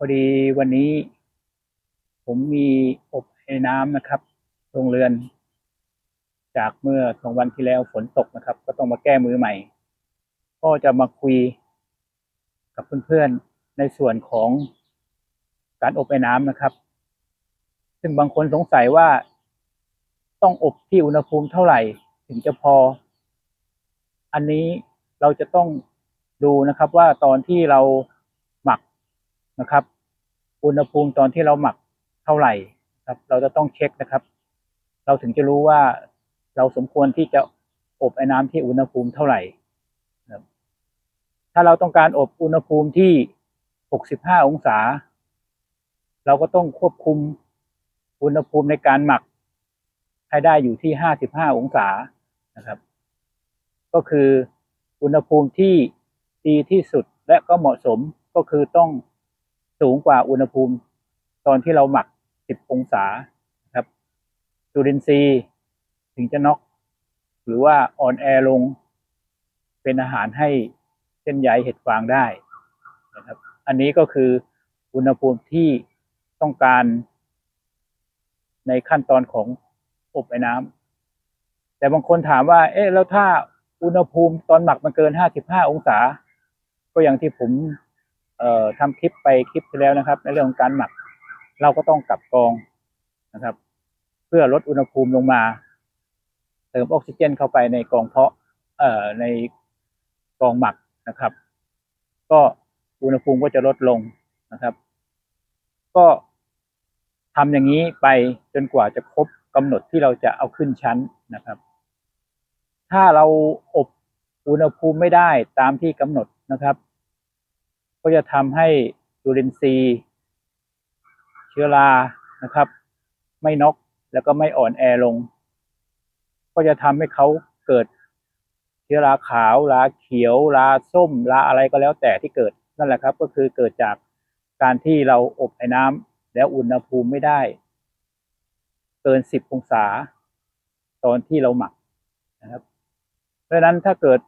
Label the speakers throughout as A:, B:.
A: พอดีวันนี้ ผมมีอบไอ้น้ำนะครับโรงเรือน จากเมื่อสองวันที่แล้วฝนตกนะครับ ก็ต้องมาแก้มือใหม่ ก็จะมาคุยกับเพื่อนๆในส่วนของการอบไอ้น้ำนะครับ ซึ่งบางคนสงสัยว่าต้องอบที่อุณหภูมิเท่าไหร่ถึงจะพอ อันนี้เราจะต้องดูนะครับว่าตอนที่เรา นะครับ อุณหภูมิตอนที่เราหมักเท่าไหร่ครับ เราจะต้องเช็คนะครับ เราถึงจะรู้ว่าเราสมควรที่จะอบไอ้น้ำที่อุณหภูมิเท่าไหร่ครับถ้าเราต้องการอบอุณหภูมิที่ 65 องศา เราก็ต้องควบคุมอุณหภูมิในการหมักให้ได้อยู่ที่ 55 องศานะครับ ก็คืออุณหภูมิที่ดีที่สุดและก็เหมาะสมก็คือต้อง สูงกว่าอุณหภูมิ ตอนที่เราหมัก 10 องศาครับจุลินทรีย์ถึงจะน็อกหรือว่าอ่อนแอลง เป็นอาหารให้เส้นใยเห็ดฟางได้นะครับ อันนี้ก็คืออุณหภูมิที่ต้องการในขั้นตอนของอบไอ้น้ำแต่บางคนถามว่า เอ๊ะแล้วถ้าอุณหภูมิตอนหมักมันเกิน 55 องศา ก็อย่างที่ผม เอ่อทำคลิปไปคลิปที่แล้วนะครับ ในเรื่องของการหมัก เราก็ต้องกลับกองนะครับ เพื่อลดอุณหภูมิลงมา เติมออกซิเจนเข้าไปในกองเพาะ เอ่อในกองหมักนะครับ ก็อุณหภูมิก็จะลดลงนะครับ ก็ทำอย่างนี้ไปจนกว่าจะครบกำหนดที่เราจะเอาขึ้นชั้นนะครับ ถ้าเราอบอุณหภูมิไม่ได้ตามที่กำหนดนะครับ ก็จะทำให้จุลินทรีย์ เชื้อรานะครับ ไม่น็อกแล้วก็ไม่อ่อนแอลง ก็จะทำให้เขาเกิดเชื้อราขาวราเขียวราส้มราอะไรก็แล้วแต่ที่เกิดนั่นแหละครับ ก็คือเกิดจากการที่เราอบไอ้น้ำแล้วอุณหภูมิไม่ได้ เกิน10องศา ตอนที่เราหมักนะครับ เพราะฉะนั้นถ้าเกิด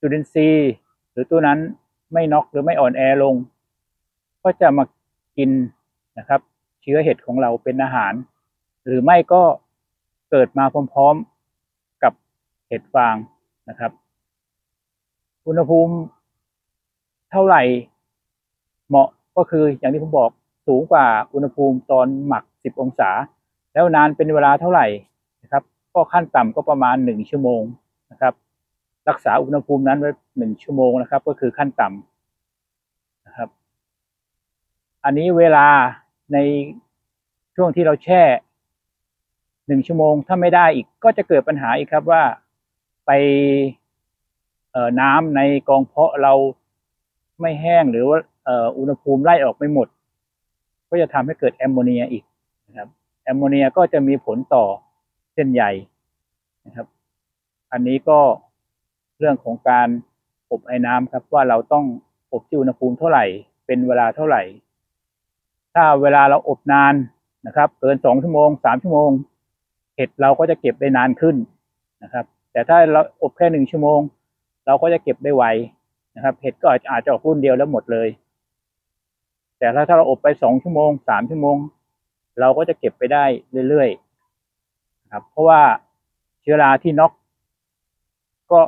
A: จุลินทรีย์หรือตัวนั้น ไม่น็อกหรือไม่อ่อนแอลง ก็จะมากินนะครับ เชื้อเห็ดของเราเป็นอาหาร หรือไม่ก็เกิดมาพร้อมๆกับเห็ดฟางนะครับ อุณหภูมิเท่าไหร่เหมาะก็คืออย่างที่ผมบอกสูงกว่าอุณหภูมิตอนหมัก 10 องศา แล้วนานเป็นเวลาเท่าไหร่นะครับ ก็ขั้นต่ำก็ประมาณ 1 ชั่วโมง รักษาอุณหภูมินั้นไว้หนึ่งชั่วโมงนะครับ ก็คือขั้นต่ำนะครับ อันนี้เวลาในช่วงที่เราแช่หนึ่งชั่วโมงถ้าไม่ได้อีกก็จะเกิดปัญหาอีกครับว่าไปเอ่อน้ำในกองเพาะเราไม่แห้งหรือว่าเอ่ออุณหภูมิไล่ออกไม่หมด ก็จะทำให้เกิดแอมโมเนียอีกนะครับแอมโมเนียก็จะมีผลต่อเส้นใยนะครับ อันนี้ก็ เรื่องของการอบไอ้น้ำครับว่าเราต้องอบที่อุณหภูมิเท่าไหร่ เป็นเวลาเท่าไหร่ ถ้าเวลาเราอบนานนะครับ เกินสองชั่วโมงสามชั่วโมงเห็ดเราก็จะเก็บได้นานขึ้นนะครับ แต่ถ้าเราอบแค่หนึ่งชั่วโมง เราก็จะเก็บได้ไวนะครับ เห็ดก็อาจจะออกรุ่นเดียวแล้วหมดเลย แต่ถ้าถ้าเราอบไปสองชั่วโมงสามชั่วโมง เราก็จะเก็บไปได้เรื่อยๆนะครับเพราะว่าเชื้อราที่น็อกก็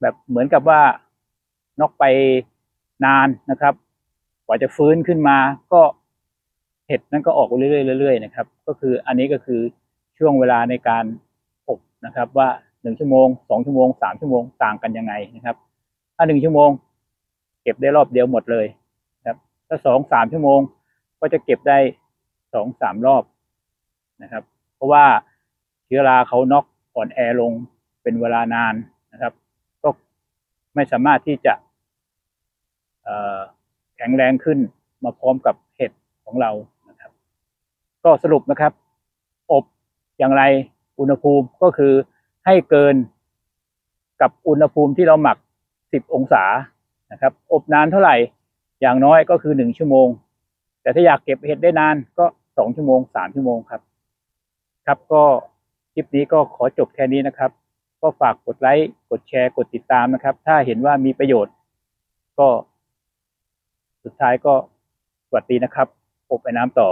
A: แบบเหมือนกับว่าน็อกไปนานนะครับ กว่าจะฟื้นขึ้นมาก็เห็ดนั้นก็ออกเรื่อยๆเรื่อยๆนะครับ ก็คืออันนี้ก็คือช่วงเวลาในการอบนะครับ ว่าหนึ่งชั่วโมงสองชั่วโมงสามชั่วโมงต่างกันยังไงนะครับ ถ้าหนึ่งชั่วโมง เก็บได้รอบเดียวหมดเลยครับถ้าสองสามชั่วโมง ก็จะเก็บได้สองสามรอบนะครับ เพราะว่าเชื้อราเขาน็อกอ่อนแอลงเป็นเวลานานนะครับ ไม่สามารถที่จะแข็งแรงขึ้นมาพร้อมกับเห็ดของเรานะครับ ก็สรุปนะครับ อบอย่างไรอุณหภูมิก็คือให้เกินกับอุณหภูมิที่เราหมัก 10 องศานะครับ อบนานเท่าไหร่อย่างน้อยก็คือ 1 ชั่วโมง แต่ถ้าอยากเก็บเห็ดได้นานก็ 2 ชั่วโมง 3 ชั่วโมงครับ ครับก็คลิปนี้ก็ขอจบแค่นี้นะครับ ก็ฝากกดไลค์ กดแชร์ กดติดตามนะครับ ถ้าเห็นว่ามีประโยชน์ ก็ สุดท้ายก็สวัสดีนะครับอบไอ้น้ำต่อ